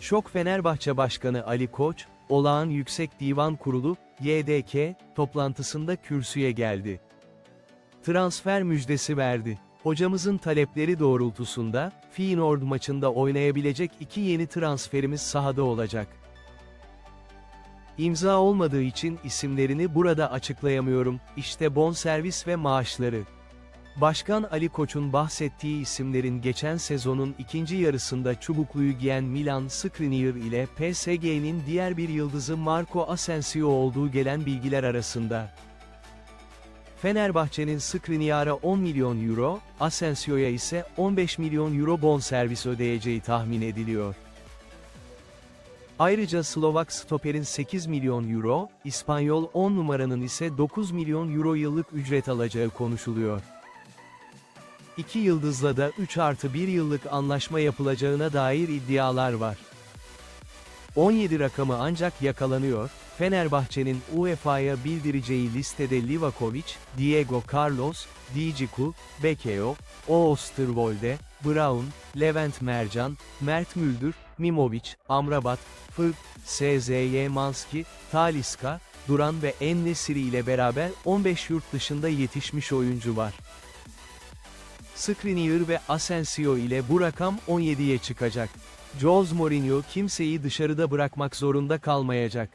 Şok Fenerbahçe Başkanı Ali Koç, Olağan Yüksek Divan Kurulu, YDK, toplantısında kürsüye geldi. Transfer müjdesi verdi. Hocamızın talepleri doğrultusunda, Feyenoord maçında oynayabilecek iki yeni transferimiz sahada olacak. İmza olmadığı için isimlerini burada açıklayamıyorum, işte bonservis ve maaşları. Başkan Ali Koç'un bahsettiği isimlerin geçen sezonun ikinci yarısında çubukluyu giyen Milan Skriniar ile PSG'nin diğer bir yıldızı Marco Asensio olduğu gelen bilgiler arasında. Fenerbahçe'nin Skriniar'a 10 milyon euro, Asensio'ya ise 15 milyon euro bonservis ödeyeceği tahmin ediliyor. Ayrıca Slovak stoperin 8 milyon euro, İspanyol 10 numaranın ise 9 milyon euro yıllık ücret alacağı konuşuluyor. İki yıldızla da 3 artı 1 yıllık anlaşma yapılacağına dair iddialar var. 17 rakamı ancak yakalanıyor, Fenerbahçe'nin UEFA'ya bildireceği listede Livakovic, Diego Carlos, Djiku, Bekeo, Oosterwolde, Brown, Levent Mercan, Mert Müldür, Mimovic, Amrabat, Fırk, SZY Manski, Taliska, Duran ve En-Nesyri ile beraber 15 yurt dışında yetişmiş oyuncu var. Skriniar ve Asensio ile bu rakam 17'ye çıkacak. Jose Mourinho kimseyi dışarıda bırakmak zorunda kalmayacak.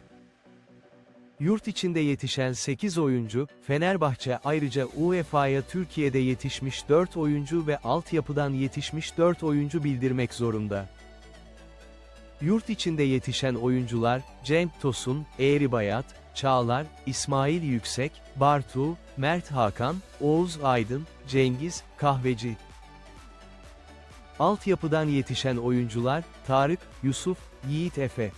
Yurt içinde yetişen 8 oyuncu, Fenerbahçe ayrıca UEFA'ya Türkiye'de yetişmiş 4 oyuncu ve altyapıdan yetişmiş 4 oyuncu bildirmek zorunda. Yurt içinde yetişen oyuncular, Cenk Tosun, Eğri Bayat, Çağlar, İsmail Yüksek, Bartu, Mert Hakan, Oğuz Aydın, Cengiz, Kahveci. Altyapıdan yetişen oyuncular, Tarık, Yusuf, Yiğit Efe.